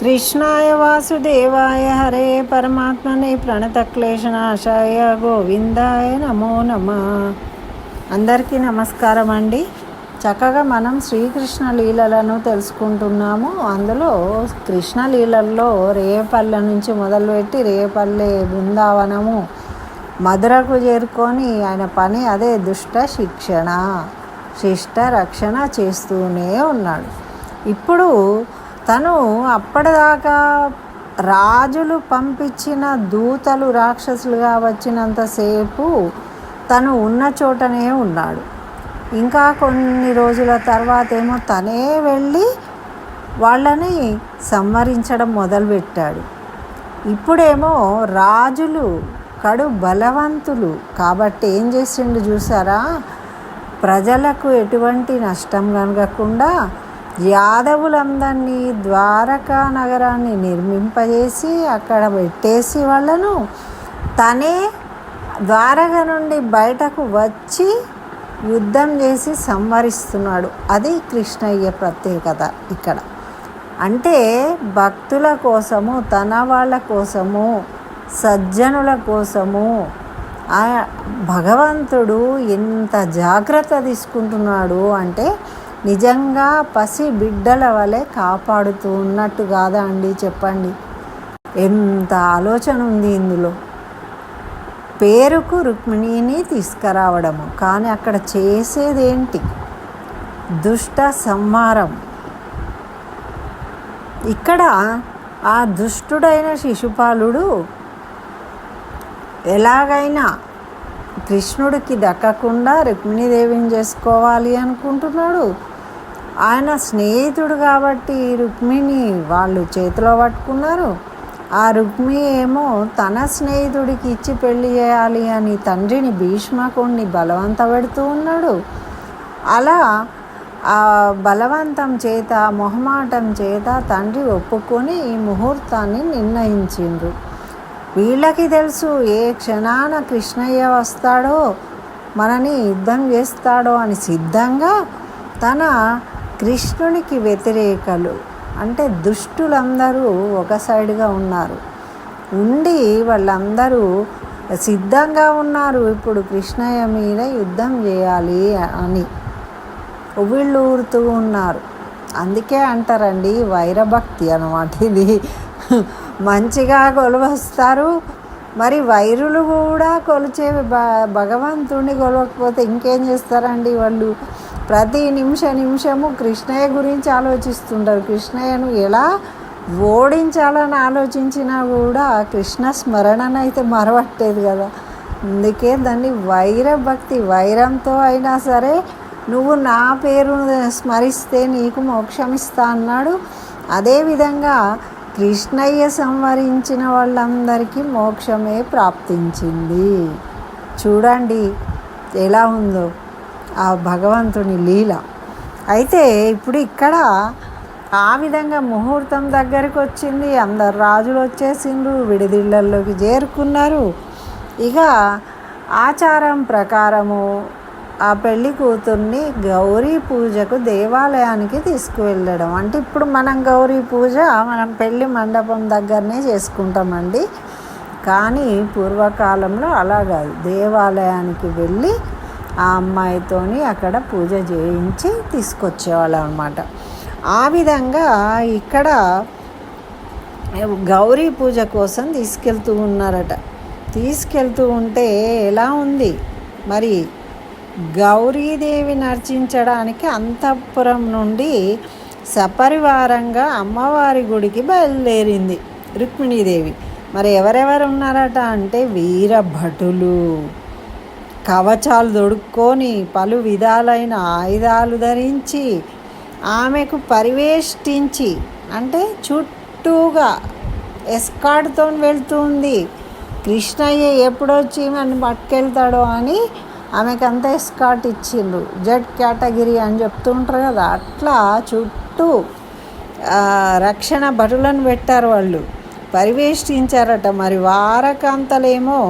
కృష్ణాయ వాసుదేవాయ హరే పరమాత్మనే ప్రణతక్లేశనాశాయ గోవిందాయ నమో నమ. అందరికీ నమస్కారం అండి చక్కగా మనం శ్రీకృష్ణ లీలలను తెలుసుకుంటున్నాము. అందులో కృష్ణ లీలల్లో రేపల్లె నుంచి మొదలుపెట్టి రేపల్లె బృందావనము మధురకు చేరుకొని ఆయన పని అదే దుష్ట శిక్షణ శిష్ట రక్షణ చేస్తూనే ఉన్నాడు. ఇప్పుడు తను అప్పటిదాకా రాజులు పంపించిన దూతలు రాక్షసులుగా వచ్చినంతసేపు తను ఉన్న చోటనే ఉన్నాడు. ఇంకా కొన్ని రోజుల తర్వాత ఏమో తనే వెళ్ళి వాళ్ళని సంహరించడం మొదలుపెట్టాడు. ఇప్పుడేమో రాజులు కడు బలవంతులు కాబట్టి ఏం చేసిండు చూసారా? ప్రజలకు ఎటువంటి నష్టం కలగకుండా యాదవులందరినీ ద్వారకా నగరాన్ని నిర్మింపజేసి అక్కడ పెట్టేసి వాళ్ళను తనే ద్వారక నుండి బయటకు వచ్చి యుద్ధం చేసి సంహరిస్తున్నాడు. అది కృష్ణయ్య ప్రత్యేకత ఇక్కడ. అంటే భక్తుల కోసము తన వాళ్ళ కోసము సజ్జనుల కోసము భగవంతుడు ఎంత జాగ్రత్త తీసుకుంటున్నాడు అంటే నిజంగా పసి బిడ్డల వలె కాపాడుతూ ఉన్నట్టు కాదా అండి చెప్పండి. ఎంత ఆలోచన ఉంది ఇందులో. పేరుకు రుక్మిణిని తీసుకురావడము కానీ అక్కడ చేసేదేంటి? దుష్ట సంహారం. ఇక్కడ ఆ దుష్టుడైన శిశుపాలుడు ఎలాగైనా కృష్ణుడికి దక్కకుండా రుక్మిణీదేవిని చేసుకోవాలి అనుకుంటున్నాడు. ఆయన స్నేహితుడు కాబట్టి రుక్మిణి వాళ్ళు చేతిలో పట్టుకున్నారు. ఆ రుక్మి ఏమో తన స్నేహితుడికి ఇచ్చి పెళ్ళి చేయాలి అని తండ్రిని భీష్మకుణ్ణి బలవంత పెడుతూ ఉన్నాడు. అలా ఆ బలవంతం చేత మొహమాటం చేత తండ్రి ఒప్పుకొని ఈ ముహూర్తాన్ని నిర్ణయించిండ్రు. వీళ్ళకి తెలుసు ఏ క్షణాన కృష్ణయ్య వస్తాడో మనని యుద్ధం చేస్తాడో అని సిద్ధంగా తన కృష్ణునికి వ్యతిరేకలు అంటే దుష్టులందరూ ఒక సైడ్గా ఉన్నారు. ఉండి వాళ్ళందరూ సిద్ధంగా ఉన్నారు ఇప్పుడు కృష్ణయ్య మీద యుద్ధం చేయాలి అని. ఉవ్విళ్ళు ఊరుతూ ఉన్నారు. అందుకే అంటారండి వైరభక్తి అనమాట ఇది. మంచిగా కొలువస్తారు. మరి వైరులు కూడా కొలిచే భ భగవంతుడిని కొలవకపోతే ఇంకేం చేస్తారండి వాళ్ళు? ప్రతి నిమిష నిమిషము కృష్ణయ్య గురించి ఆలోచిస్తుంటారు. కృష్ణయ్యను ఎలా ఓడించాలని ఆలోచించినా కూడా కృష్ణ స్మరణనైతే మరవట్టేది కదా. అందుకే దాన్ని వైరభక్తి వైరంతో అయినా సరే నువ్వు నా పేరు స్మరిస్తే నీకు మోక్షం ఇస్తా అన్నాడు. అదేవిధంగా కృష్ణయ్య సంవరించిన వాళ్ళందరికీ మోక్షమే ప్రాప్తించింది. చూడండి ఎలా ఉందో ఆ భగవంతుని లీల. అయితే ఇప్పుడు ఇక్కడ ఆ విధంగా ముహూర్తం దగ్గరికి వచ్చింది. అందరు రాజులు వచ్చేసిండ్రు విడిదిళ్ళల్లోకి చేరుకున్నారు. ఇక ఆచారం ప్రకారము ఆ పెళ్ళి కూతుర్ని గౌరీ పూజకు దేవాలయానికి తీసుకువెళ్ళడం. అంటే ఇప్పుడు మనం గౌరీ పూజ మనం పెళ్ళి మండపం దగ్గరనే చేసుకుంటామండి. కానీ పూర్వకాలంలో అలా కాదు. దేవాలయానికి వెళ్ళి ఆ అమ్మాయితోని అక్కడ పూజ చేయించి తీసుకొచ్చేవాళ్ళు అనమాట ఆ విధంగా ఇక్కడ గౌరీ పూజ కోసం తీసుకెళ్తూ ఉన్నారట. తీసుకెళ్తూ ఉంటే ఎలా ఉంది? మరి గౌరీదేవి నర్చించడానికి అంతఃపురం నుండి సపరివారంగా అమ్మవారి గుడికి బయలుదేరింది రుక్మిణీదేవి. మరి ఎవరెవరు ఉన్నారట అంటే వీరభటులు కవచాలు దొడుక్కొని పలు విధాలైన ఆయుధాలు ధరించి ఆమెకు పరివేష్టించి అంటే చుట్టూగా ఎస్కాడ్తో వెళ్తుంది. కృష్ణయ్య ఎప్పుడొచ్చి మన పట్టుకెళ్తాడో అని ఆమెకి అంతా ఎస్కాట్ ఇచ్చిండ్రు. జెడ్ కేటగిరీ అని చెప్తుంటారు కదా అట్లా చుట్టూ రక్షణ భటులను పెట్టారు వాళ్ళు. పరివేష్టించారట. మరి వారకాంతలేమో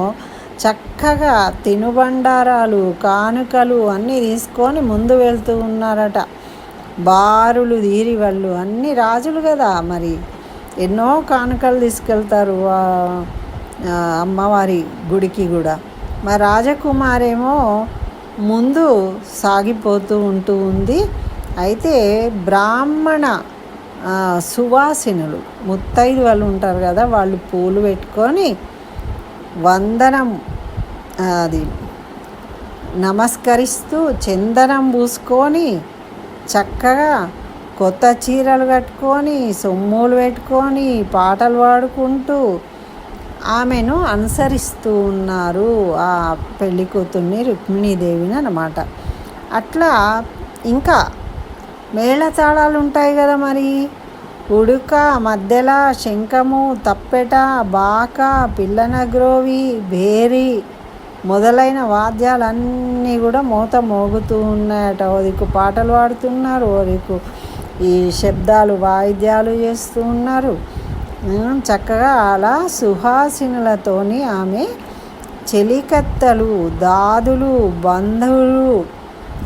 చక్కగా తినుబండారాలు కానుకలు అన్నీ తీసుకొని ముందు వెళ్తూ ఉన్నారట. బారులు తీరి వాళ్ళు. అన్ని రాజులు కదా మరి. ఎన్నో కానుకలు తీసుకెళ్తారు అమ్మవారి గుడికి కూడా. మా రాజకుమారేమో ముందు సాగిపోతూ ఉంటూ ఉంది. అయితే బ్రాహ్మణ సువాసినులు ముత్తైదు వాళ్ళు ఉంటారు కదా వాళ్ళు పూలు పెట్టుకొని వందనం అది నమస్కరిస్తూ చందనం పూసుకొని చక్కగా కొత్త చీరలు కట్టుకొని సొమ్ములు పెట్టుకొని పాటలు పాడుకుంటూ ఆమెను అనుసరిస్తూ ఉన్నారు ఆ పెళ్ళి కూతుర్ని రుక్మిణీదేవిని అన్నమాట. అట్లా ఇంకా మేళతాళాలు ఉంటాయి కదా మరి. ఉడుక మధ్యల శంఖము తప్పెట బాక పిల్లనగ్రోవి భేరి మొదలైన వాద్యాలన్నీ కూడా మూత మోగుతూ ఉన్నాయట. ఓదికు పాటలు పాడుతున్నారు ఓదికు ఈ శబ్దాలు వాయిద్యాలు చేస్తూ ఉన్నారు. చక్కగా అలా సుహాసినులతోని ఆమె చెలికత్తలు దాదులు బంధువులు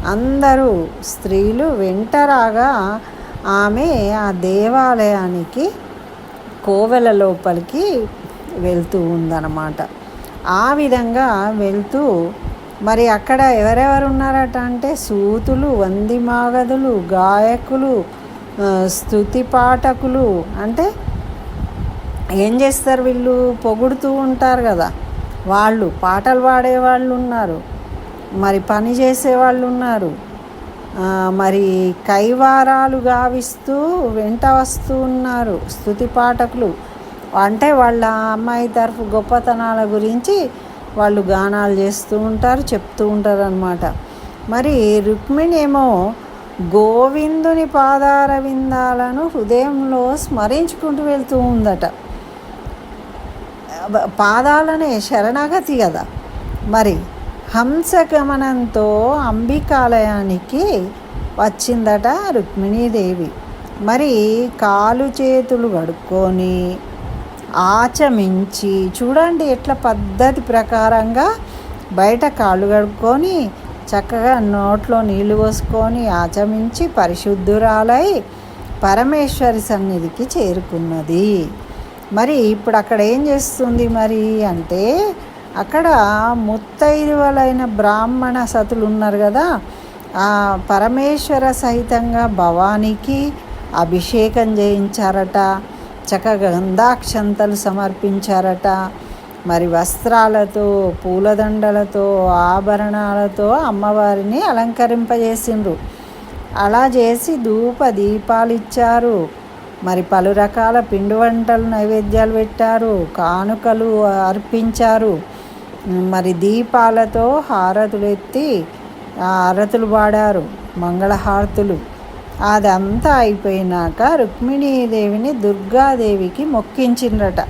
అందరూ స్త్రీలు వెంటరాగా ఆమె ఆ దేవాలయానికి కోవెల లోపలికి వెళ్తూ ఉందన్నమాట. ఆ విధంగా వెళ్తూ మరి అక్కడ ఎవరెవరు ఉన్నారట అంటే సూతులు వందిమాగదులు గాయకులు ఆ, స్తుతి పాఠకులు అంటే ఏం చేస్తారు వీళ్ళు? పొగుడుతూ ఉంటారు కదా. వాళ్ళు పాటలు పాడే వాళ్ళు ఉన్నారు. మరి పని చేసే వాళ్ళు ఉన్నారు మరి కైవారాలు గావిస్తూ వెంట వస్తూ ఉన్నారు స్థుతి పాఠకులు. అంటే వాళ్ళ అమ్మాయి తరఫు గొప్పతనాల గురించి వాళ్ళు గానాలు చేస్తూ ఉంటారు చెప్తూ ఉంటారు అనమాట మరి రుక్మిణి ఏమో గోవిందుని పాదార విందాలను హృదయంలో స్మరించుకుంటూ వెళ్తూ ఉందట. పాదాలనే శరణాగతి కదా. మరి హంసగమనంతో అంబికాలయానికి వచ్చిందట రుక్మిణీదేవి. మరి కాలు చేతులు కడుక్కొని ఆచమించి చూడండి ఎట్లా పద్ధతి ప్రకారంగా బయట కాళ్ళు కడుక్కొని చక్కగా నోట్లో నీళ్ళు పోసుకొని ఆచమించి పరిశుద్ధురాలై పరమేశ్వరి సన్నిధికి చేరుకున్నది. మరి ఇప్పుడు అక్కడ ఏం చేస్తుంది మరి అంటే అక్కడ ముత్తైదువలైన బ్రాహ్మణ సతులు ఉన్నారు కదా ఆ పరమేశ్వర సహితంగా భవానికి అభిషేకం చేయించారట చక్కగా గంధాక్షంతలు సమర్పించారట మరి వస్త్రాలతో పూలదండలతో ఆభరణాలతో అమ్మవారిని అలంకరింపజేసిండ్రు. అలా చేసి ధూప దీపాలు ఇచ్చారు మరి పలు రకాల పిండి వంటలు నైవేద్యాలు పెట్టారు కానుకలు అర్పించారు. మరి దీపాలతో హారతులు ఎత్తి హారతులు పాడారు మంగళహారతులు. అదంతా అయిపోయినాక రుక్మిణీదేవిని దుర్గాదేవికి మొక్కించిండ్రట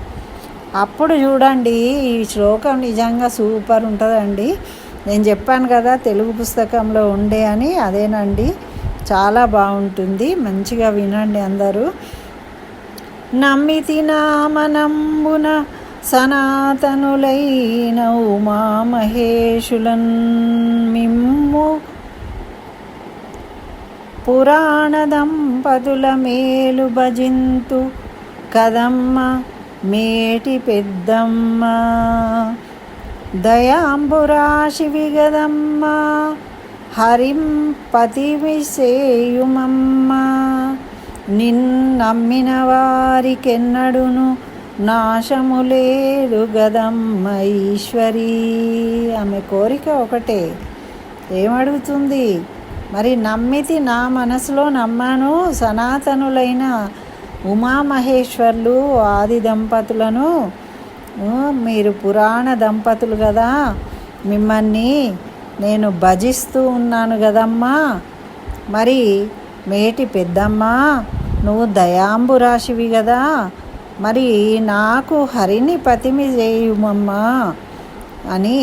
అప్పుడు చూడండి ఈ శ్లోకం నిజంగా సూపర్ ఉంటుందండి. నేను చెప్పాను కదా తెలుగు పుస్తకంలో ఉండే అని అదేనండి. చాలా బాగుంటుంది. మంచిగా వినండి అందరూ. నమ్మితి నామనంబున సనాతనులైన ఉమామహేషులన్ మిమ్ము. పురాణ దంపతుల మేలు భజింతు కదమ్మ మేటి పెద్దమ్మ. దయాంబురాశి విగదమ్మ హరిం పతివిసేయుమమ్మ నిన్నమ్మిన వారికెన్నడును నాశము లేదు గదమ్మ ఈశ్వరీ. ఆమె కోరిక ఒకటే. ఏమడుగుతుంది? మరి నమ్మితి నా మనసులో నమ్మాను సనాతనులైన ఉమామహేశ్వర్లు ఆది దంపతులను. మీరు పురాణ దంపతులు కదా మిమ్మల్ని నేను భజిస్తూ ఉన్నాను కదమ్మా మరి మేటి పెద్దమ్మ నువ్వు దయాంబురాశివి కదా మరి నాకు హరిని పతిమి చేయుమమ్మా అని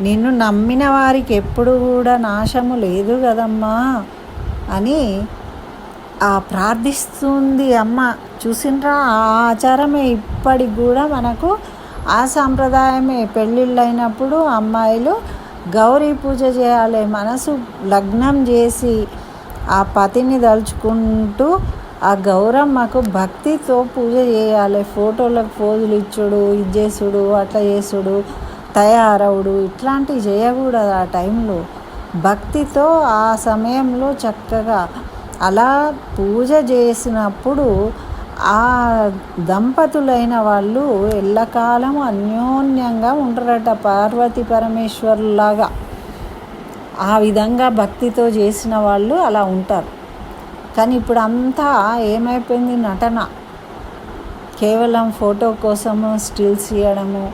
నిన్ను నమ్మిన వారికి ఎప్పుడు కూడా నాశము లేదు కదమ్మా అని ఆ ప్రార్థిస్తుంది అమ్మ. చూసిండ్రా ఆ ఆచారమే ఇప్పటికి కూడా మనకు ఆ సాంప్రదాయమే. పెళ్ళిళ్ళైనప్పుడు అమ్మాయిలు గౌరీ పూజ చేయాలి మనసు లగ్నం చేసి ఆ పతిని దలుచుకుంటూ ఆ గౌరమ్మకు భక్తితో పూజ చేయాలి. ఫోటోలకు పోజులు ఇచ్చుడు ఇది చేసుడు అట్లా చేసుడు తయారవుడు. ఇట్లాంటివి చేయకూడదు ఆ టైంలో. భక్తితో ఆ సమయంలో చక్కగా అలా పూజ చేసినప్పుడు ఆ దంపతులైన వాళ్ళు ఎల్లకాలం అన్యోన్యంగా ఉంటారట. పార్వతి పరమేశ్వరులాగా ఆ విధంగా భక్తితో చేసిన వాళ్ళు అలా ఉంటారు. కానీ ఇప్పుడు అంతా ఏమైపోయింది నటన. కేవలం ఫోటో కోసము స్టిల్స్ ఇవ్వడము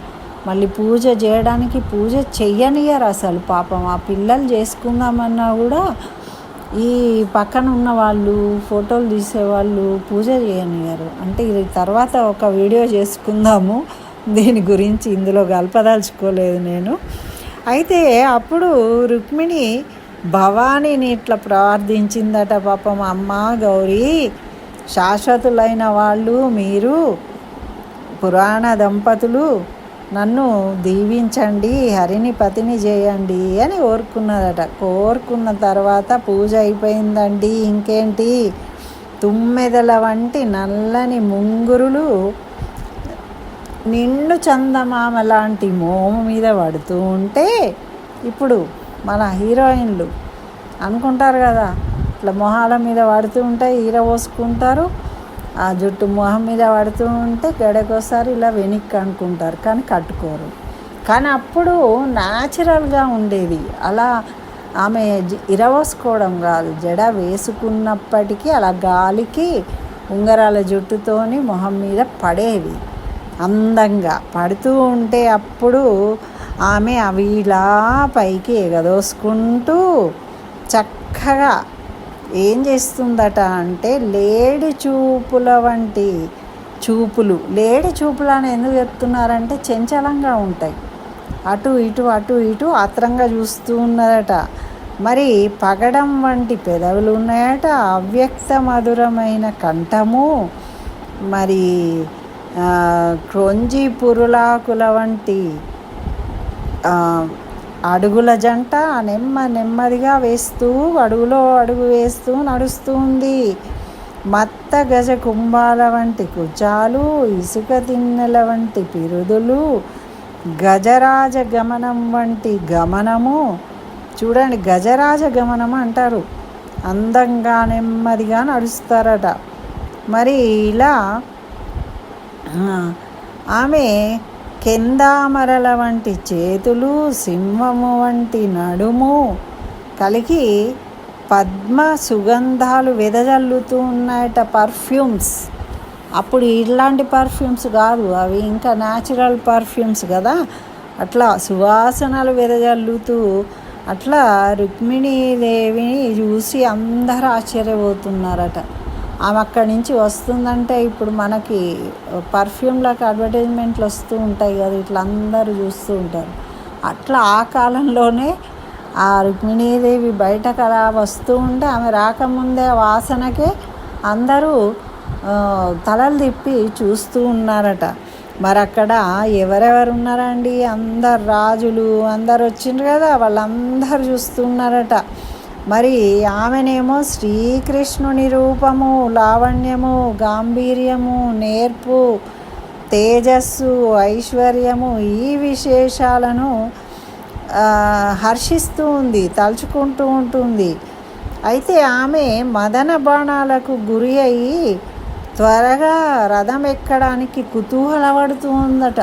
మళ్ళీ పూజ చేయడానికి పూజ చెయ్యనియరు అసలు పాపం. ఆ పిల్లలు చేసుకుందామన్నా కూడా ఈ పక్కన ఉన్న వాళ్ళు ఫోటోలు తీసేవాళ్ళు పూజ చేయనియరు అంటే ఇది తర్వాత ఒక వీడియో చేసుకుందాము. దీని గురించి ఇందులో కలపదలుచుకోలేదు నేను. అయితే అప్పుడు రుక్మిణి భవానీని ఇట్లా ప్రార్థించిందట పాపం అమ్మ గౌరీ. శాశ్వతులైన వాళ్ళు మీరు పురాణ దంపతులు నన్ను దీవించండి హరిని పతిని చేయండి అని కోరుకున్నదట. కోరుకున్న తర్వాత పూజ అయిపోయిందండి. ఇంకేంటి? తుమ్మెదల వంటి నల్లని ముంగురులు నిండు చందమామ లాంటి మోము మీద పడుతూ ఉంటే ఇప్పుడు మన హీరోయిన్లు అనుకుంటారు కదా ఇట్లా మొహాల మీద పడుతూ ఉంటే ఈర పోసుకుంటారు ఆ జుట్టు మొహం మీద పడుతూ ఉంటే గడకోసారి ఇలా వెనక్కి అనుకుంటారు కానీ కట్టుకోరు. కానీ అప్పుడు న్యాచురల్గా ఉండేది. అలా ఆమె జ- ఇరవోసుకోవడం కాదు. జడ వేసుకున్నప్పటికీ అలా గాలికి ఉంగరాల జుట్టుతోని మొహం మీద పడేవి. అందంగా పడుతూ ఉంటే అప్పుడు ఆమె అవి ఇలా పైకి ఎగదోసుకుంటూ చక్కగా ఏం చేస్తుందట అంటే లేడి చూపుల వంటి చూపులు. లేడి చూపులు అని ఎందుకు చెప్తున్నారంటే చంచలంగా ఉంటాయి. అటు ఇటు అటు ఇటు ఆత్రంగా చూస్తూ ఉన్నదట. మరి పగడం వంటి పెదవులు ఉన్నాయట. అవ్యక్త మధురమైన కంఠము. మరి క్రొంజి పురులాకుల వంటి అడుగుల జంట నెమ్మ నెమ్మదిగా వేస్తూ అడుగులో అడుగు వేస్తూ నడుస్తూ ఉంది. మత్త గజ కుంభాల వంటి కుచాలు ఇసుక తిన్నెల వంటి పిరుదులు గజరాజ గమనం వంటి గమనము. చూడండి గజరాజ గమనం అంటారు. అందంగా నెమ్మదిగా నడుస్తారట. మరి ఇలా ఆమె కెందామరల వంటి చేతులు సింహము వంటి నడుము కలిగి పద్మ సుగంధాలు వెదజల్లుతూ ఉన్నాయట పర్ఫ్యూమ్స్. అప్పుడు ఇలాంటి పర్ఫ్యూమ్స్ కాదు అవి ఇంకా న్యాచురల్ పర్ఫ్యూమ్స్ కదా. అట్లా సువాసనలు వెదజల్లుతూ అట్లా రుక్మిణీదేవిని చూసి అందరూ ఆశ్చర్యపోతున్నారట. ఆమె అక్కడి నుంచి వస్తుందంటే ఇప్పుడు మనకి పర్ఫ్యూమ్లకు అడ్వర్టైజ్మెంట్లు వస్తూ ఉంటాయి కదా ఇట్లా అందరూ చూస్తూ ఉంటారు. అట్లా ఆ కాలంలోనే ఆ రుక్మిణీదేవి బయటకు అలా వస్తూ ఉంటే ఆమె రాకముందే వాసనకే అందరూ తలలు తిప్పి చూస్తూ ఉన్నారట. మరి అక్కడ ఎవరెవరు ఉన్నారండి? అందరు రాజులు అందరు వచ్చిండ్రు కదా వాళ్ళందరూ చూస్తున్నారట మరి ఆమెనేమో శ్రీకృష్ణుని రూపము లావణ్యము గాంభీర్యము నేర్పు తేజస్సు ఐశ్వర్యము ఈ విశేషాలను హర్షిస్తూ ఉంది తలుచుకుంటూ ఉంటుంది. అయితే ఆమె మదన బాణాలకు గురి అయ్యి త్వరగా రథం ఎక్కడానికి కుతూహలపడుతూ ఉందట.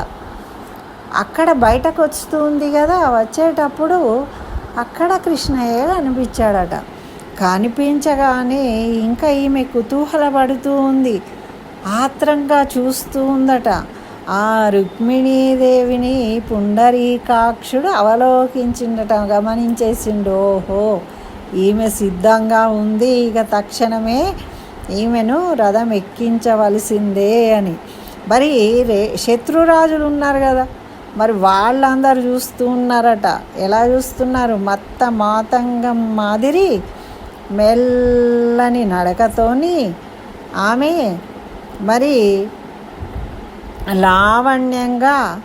అక్కడ బయటకు వస్తుంది కదా వచ్చేటప్పుడు అక్కడ కృష్ణయ్య కనిపించాడట. కనిపించగానే ఇంకా ఈమె కుతూహలపడుతూ ఉంది. ఆత్రంగా చూస్తూ ఉందట. ఆ రుక్మిణీదేవిని పుండరీకాక్షుడు అవలోకించిండట గమనించేసిండు ఓహో ఈమె సిద్ధంగా ఉంది ఇక తక్షణమే ఈమెను రథం ఎక్కించవలసిందే అని. మరి రే శత్రురాజులు ఉన్నారు కదా. మరి వాళ్ళందరూ చూస్తూ ఉన్నారట. ఎలా చూస్తున్నారు? మత్త మాతంగం మాదిరి మెల్లని నడకతోని ఆమె మరి లావణ్యంగా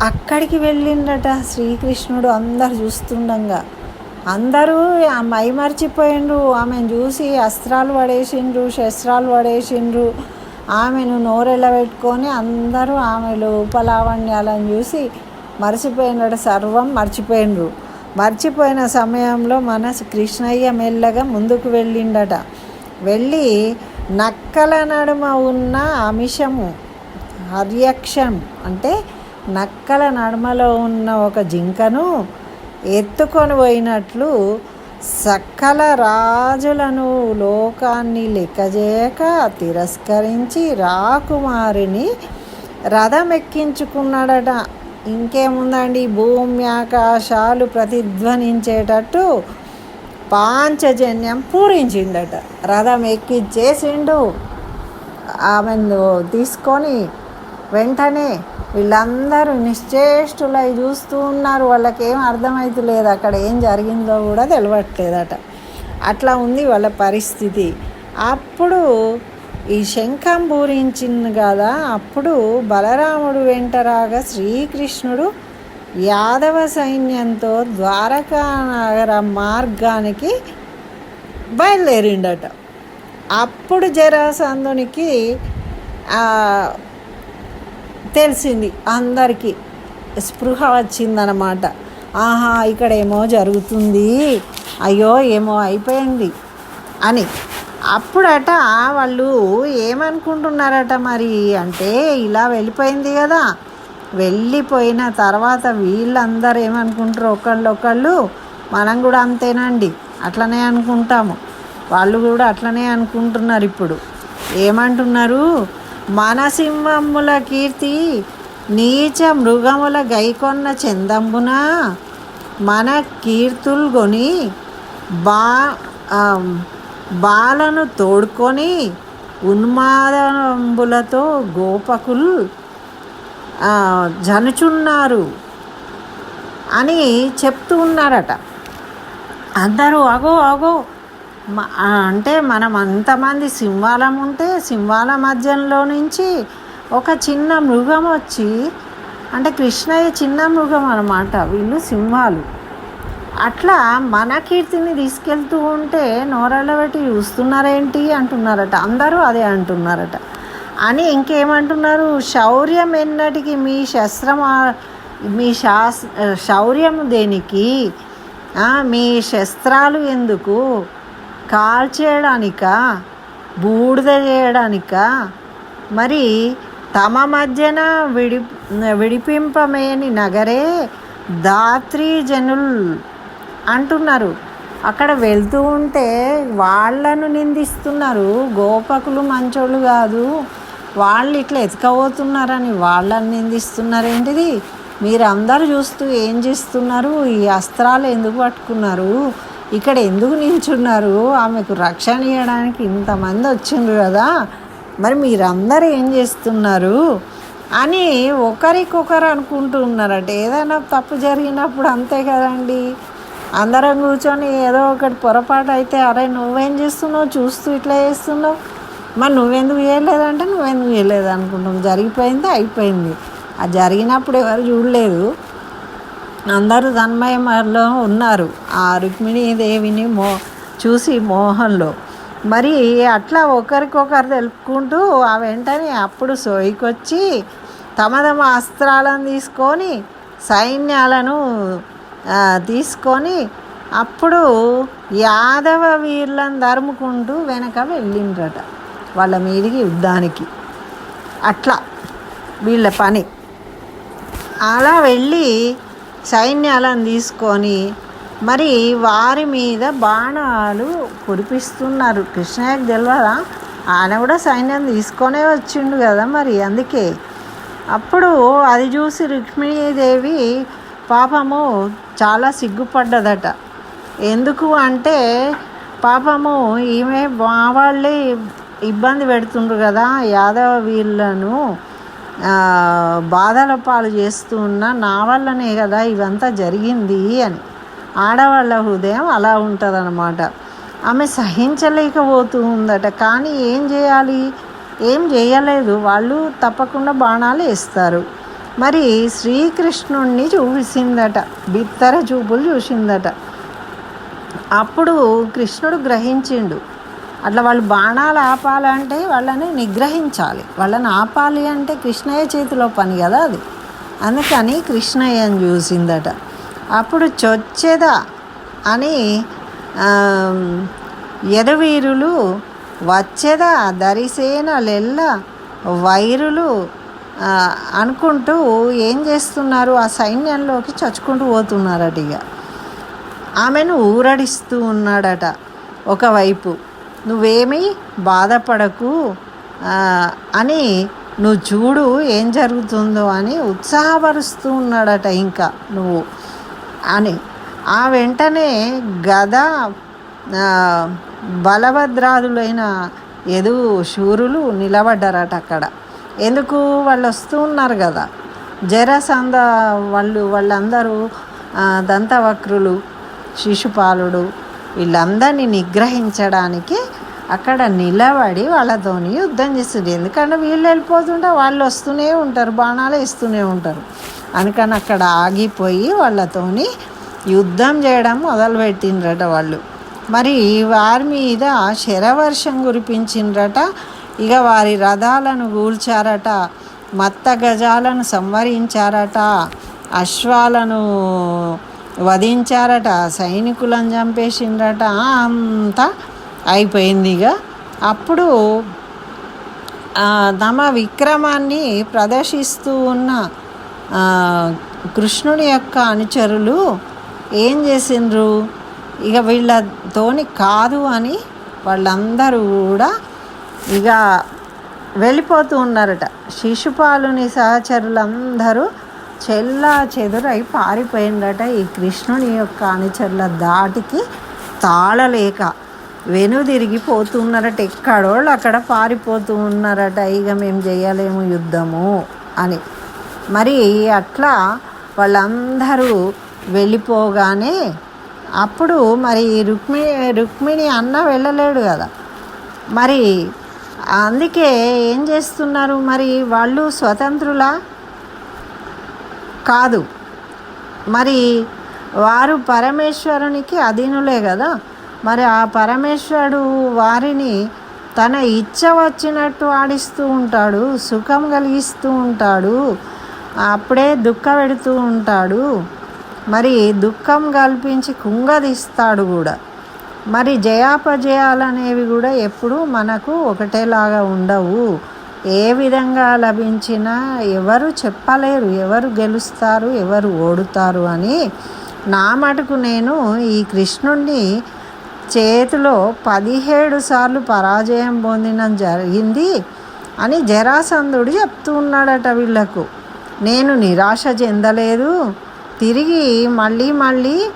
అక్కడికి వెళ్ళిండట శ్రీకృష్ణుడు అందరు చూస్తుండగా. అందరూ ఆ మై మర్చిపోయిండ్రు ఆమెను చూసి అస్త్రాలు పడేసిండ్రు శస్త్రాలు పడేసిండ్రు. ఆమెను నోరెళ్ళ పెట్టుకొని అందరూ ఆమె లోపలావణ్యాలను చూసి మర్చిపోయినట సర్వం మర్చిపోయిండ్రు. మర్చిపోయిన సమయంలో మన కృష్ణయ్య మెల్లగా ముందుకు వెళ్ళిండట. వెళ్ళి నక్కల నడుమ ఉన్న అమిషము హర్యక్షం అంటే నక్కల నడుమలో ఉన్న ఒక జింకను ఎత్తుకొని పోయినట్లు సకల రాజులను లోకాన్ని లెక్కజేయక తిరస్కరించి రాకుమారిని రథం ఎక్కించుకున్నాడట ఇంకేముందండి? భూమి ఆకాశాలు ప్రతిధ్వనించేటట్టు పాంచజన్యం పూరించిండట రథం ఎక్కిచ్చేసిండు ఆమెను తీసుకొని వెంటనే వీళ్ళందరూ నిశ్చేష్టులై చూస్తూ ఉన్నారు. వాళ్ళకి ఏం అర్థమవుతలేదు అక్కడ ఏం జరిగిందో కూడా తెలియట్లేదట అట్లా ఉంది వాళ్ళ పరిస్థితి. అప్పుడు ఈ శంఖం పూరించింది కదా. అప్పుడు బలరాముడు వెంట రాగా శ్రీకృష్ణుడు యాదవ సైన్యంతో ద్వారకా నగర మార్గానికి బయలుదేరిండట. అప్పుడు జరాసంధునికి తెలిసింది. అందరికీ స్పృహ వచ్చిందనమాట ఆహా ఇక్కడ ఏమో జరుగుతుంది. అయ్యో ఏమో అయిపోయింది అని. అప్పుడట వాళ్ళు ఏమనుకుంటున్నారట మరి అంటే ఇలా వెళ్ళిపోయింది కదా. వెళ్ళిపోయిన తర్వాత వీళ్ళందరూ ఏమనుకుంటారు ఒకళ్ళు ఒకళ్ళు మనం కూడా అంతేనండి. అట్లనే అనుకుంటాము. వాళ్ళు కూడా అట్లనే అనుకుంటున్నారు ఇప్పుడు. ఏమంటున్నారు? మనసింహముల కీర్తి నీచ మృగముల గైకొన్న చందంబున మన కీర్తులు కొని బా బాలను తోడుకొని ఉన్మాదంబులతో గోపకులు జనుచున్నారు అని చెప్తూ ఉన్నారట. అందరూ అగో అగో అంటే మనం అంతమంది సింహాలం ఉంటే సింహాల మధ్యలో నుంచి ఒక చిన్న మృగం వచ్చి అంటే కృష్ణయ్య చిన్న మృగం అన్నమాట వీళ్ళు సింహాలు. అట్లా మన కీర్తిని తీసుకెళ్తూ ఉంటే నోరళ్ళ పెట్టి చూస్తున్నారేంటి అంటున్నారట అందరూ అదే అంటున్నారట. అని ఇంకేమంటున్నారు శౌర్యం ఎన్నటికి మీ శస్త్రం మీ శాస్ శౌర్యం దేనికి? మీ శస్త్రాలు ఎందుకు? కాల్చేయడానికా? బూడిద చేయడానికా? మరి తమ మధ్యన విడి విడిపింపమేని నగరే దాత్రి జనుల్ అంటున్నారు. అక్కడ వెళ్తూ ఉంటే వాళ్ళను నిందిస్తున్నారు. గోపకులు మంచోళ్ళు కాదు. వాళ్ళు ఇట్లా ఎతకబోతున్నారని వాళ్ళని నిందిస్తున్నారు ఏంటిది? మీరందరూ చూస్తూ ఏం చేస్తున్నారు? ఈ అస్త్రాలు ఎందుకు పట్టుకున్నారు? ఇక్కడ ఎందుకు నిల్చున్నారు? ఆమెకు రక్షణ ఇవ్వడానికి ఇంతమంది వచ్చిండ్రు కదా. మరి మీరందరూ ఏం చేస్తున్నారు? అని ఒకరికొకరు అనుకుంటూ ఉన్నారట. ఏదైనా తప్పు జరిగినప్పుడు అంతే కదండి. అందరం కూర్చొని ఏదో ఒకటి పొరపాటు అయితే అరే నువ్వేం చేస్తున్నావు? చూస్తూ ఇట్లా చేస్తున్నావు. మరి నువ్వెందుకు చేయలేదంటే నువ్వెందుకు చేయలేదు అనుకుంటాం జరిగిపోయింది అయిపోయింది. అది జరిగినప్పుడు ఎవరు చూడలేదు. అందరూ తన్మయంలో ఉన్నారు. ఆ రుక్మిణీదేవిని మో చూసి మోహంలో. మరి అట్లా ఒకరికొకరు తెలుపుకుంటూ ఆ వెంటనే అప్పుడు సోయికొచ్చి తమ తమ అస్త్రాలను తీసుకొని సైన్యాలను తీసుకొని అప్పుడు యాదవ వీరులను ధరుముకుంటూ వెనక వెళ్ళిండ్రట. వాళ్ళ మీదికి యుద్ధానికి. అట్లా వీళ్ళ పని. అలా వెళ్ళి సైన్యాలను తీసుకొని మరి వారి మీద బాణాలు కురిపిస్తున్నారు. కృష్ణయ్యకు తెలియదా ఆయన కూడా సైన్యం తీసుకొనే వచ్చిండు కదా మరి అందుకే. అప్పుడు అది చూసి రుక్మిణీదేవి పాపము చాలా సిగ్గుపడ్డదట. ఎందుకు అంటే పాపము ఈమె మా వాళ్ళే ఇబ్బంది పెడుతుండ్రు కదా యాదవ వీళ్ళను. బాధల పాలు చేస్తూ ఉన్న నా వల్లనే కదా ఇవంతా జరిగింది అని. ఆడవాళ్ళ హృదయం అలా ఉంటుందన్నమాట. ఆమె సహించలేకపోతూ ఉందట. కానీ ఏం చేయాలి? ఏం చేయలేదు. వాళ్ళు తప్పకుండా బాణాలు వేస్తారు. మరి శ్రీకృష్ణుణ్ణి చూసిందట. బిత్తర చూపులు చూసిందట. అప్పుడు కృష్ణుడు గ్రహించిండు. అట్లా వాళ్ళు బాణాలు ఆపాలంటే వాళ్ళని నిగ్రహించాలి. వాళ్ళని ఆపాలి అంటే కృష్ణయ్య చేతిలో పని కదా అది. అందుకని కృష్ణయ్యని చూసిందట. అప్పుడు చొచ్చెద అని ఎరవీరులు వచ్చేదా దరిసేనలెల్ల వైరులు అనుకుంటూ ఏం చేస్తున్నారు? ఆ సైన్యంలోకి చచ్చుకుంటూ పోతున్నారట ఇక ఆమెను ఊరడిస్తూ ఉన్నాడట ఒకవైపు. నువ్వేమీ బాధపడకు అని నువ్వు చూడు ఏం జరుగుతుందో అని ఉత్సాహపరుస్తూ ఉన్నాడట ఇంకా నువ్వు అని. ఆ వెంటనే గద బలభద్రాదులైన ఎదు శూరులు నిలబడ్డారట అక్కడ. ఎందుకు? వాళ్ళు వస్తూ ఉన్నారు కదా జరసంద వాళ్ళు వాళ్ళందరూ దంతవక్రులు శిశుపాలుడు వీళ్ళందరినీ నిగ్రహించడానికి అక్కడ నిలబడి వాళ్ళతోని యుద్ధం చేస్తుంది. ఎందుకంటే వీళ్ళు వెళ్ళిపోతుంటే వాళ్ళు వస్తూనే ఉంటారు బాణాలు ఇస్తూనే ఉంటారు. అందుకని అక్కడ ఆగిపోయి వాళ్ళతోని యుద్ధం చేయడం మొదలుపెట్టిండ్రట వాళ్ళు. మరి వారి మీద శరవర్షం కురిపించిండ్రట. ఇక వారి రథాలను కూల్చారట మత్త గజాలను సంవరించారట అశ్వాలను వధించారట సైనికులను చంపేసిండ్రట అంతా అయిపోయింది ఇక. అప్పుడు తమ విక్రమాన్ని ప్రదర్శిస్తూ ఉన్న కృష్ణుని యొక్క అనుచరులు ఏం చేసిండ్రు? ఇక వీళ్ళతోని కాదు అని వాళ్ళందరూ కూడా ఇక వెళ్ళిపోతూ ఉన్నారట. శిశుపాలుని సహచరులందరూ చెల్లా చెదురై పారిపోయిందట ఈ కృష్ణుని యొక్క అనుచరుల దాటికి తాళలేక. వెనుదిరిగి పోతున్నారట. ఎక్కడోళ్ళు అక్కడ పారిపోతూ ఉన్నారట ఇక మేము చేయలేము యుద్ధము అని. మరి అట్లా వాళ్ళందరూ వెళ్ళిపోగానే అప్పుడు మరి రుక్మిణి రుక్మిణి అన్న వెళ్ళలేడు కదా. మరి అందుకే ఏం చేస్తున్నారు? మరి వాళ్ళు స్వతంత్రులా? కాదు. మరి వారు పరమేశ్వరునికి అధీనులే కదా. మరి ఆ పరమేశ్వరుడు వారిని తన ఇచ్చ వచ్చినట్టు ఆడిస్తూ ఉంటాడు సుఖం కలిగిస్తూ ఉంటాడు అప్పుడే దుఃఖ పెడుతూ ఉంటాడు. మరి దుఃఖం కల్పించి కుంగదీస్తాడు కూడా. మరి జయాపజయాలు అనేవి కూడా ఎప్పుడూ మనకు ఒకటేలాగా ఉండవు. ఏ విధంగా లభించినా ఎవరు చెప్పలేరు ఎవరు గెలుస్తారు ఎవరు ఓడుతారు అని. నా మటుకు నేను ఈ కృష్ణుణ్ణి చేతిలో పదిహేడు సార్లు పరాజయం పొందడం జరిగింది అని జరాసంధుడు చెప్తూ ఉన్నాడట వీళ్ళకు. నేను నిరాశ చెందలేదు. తిరిగి మళ్ళీ మళ్ళీ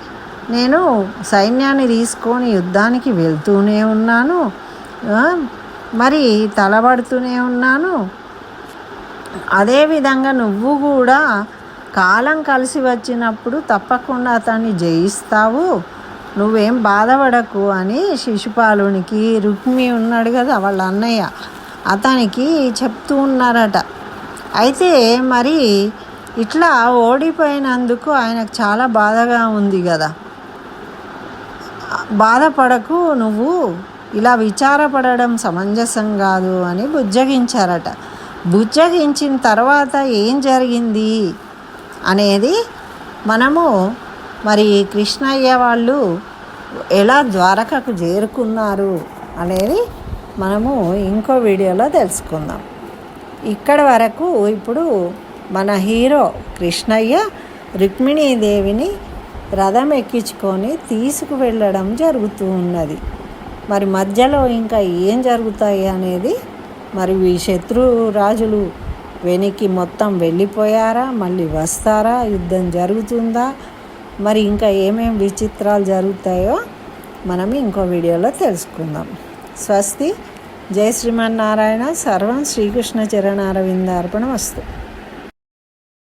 నేను సైన్యాన్ని తీసుకొని యుద్ధానికి వెళ్తూనే ఉన్నాను. మరి తలబడుతూనే ఉన్నాను. అదేవిధంగా నువ్వు కూడా కాలం కలిసి వచ్చినప్పుడు తప్పకుండా అతన్ని జయిస్తావు. నువ్వేం బాధపడకు అని శిశుపాలునికి రుక్మి ఉన్నాడు కదా వాళ్ళ అన్నయ్య. అతనికి చెప్తూ ఉన్నారట. అయితే మరి ఇట్లా ఓడిపోయినందుకు ఆయనకు చాలా బాధగా ఉంది కదా. బాధపడకు నువ్వు ఇలా విచారపడడం సమంజసం కాదు అని బుజ్జగించారట. బుజ్జగించిన తర్వాత ఏం జరిగింది అనేది మనము మరి కృష్ణయ్య వాళ్ళు ఎలా ద్వారకకు చేరుకున్నారు అనేది మనము ఇంకో వీడియోలో తెలుసుకుందాం. ఇక్కడ వరకు ఇప్పుడు మన హీరో కృష్ణయ్య రుక్మిణీదేవిని రథం ఎక్కించుకొని తీసుకువెళ్ళడం జరుగుతూ ఉన్నది. మరి మధ్యలో ఇంకా ఏం జరుగుతాయి అనేది మరి ఈ శత్రు రాజులు వెనక్కి మొత్తం వెళ్ళిపోయారా? మళ్ళీ వస్తారా? యుద్ధం జరుగుతుందా? మరి ఇంకా ఏమేమి విచిత్రాలు జరుగుతాయో మనం ఇంకో వీడియోలో తెలుసుకుందాం. స్వస్తి. జయ శ్రీమన్నారాయణ. సర్వం శ్రీకృష్ణ చరణారవిందార్పణ వస్తుంది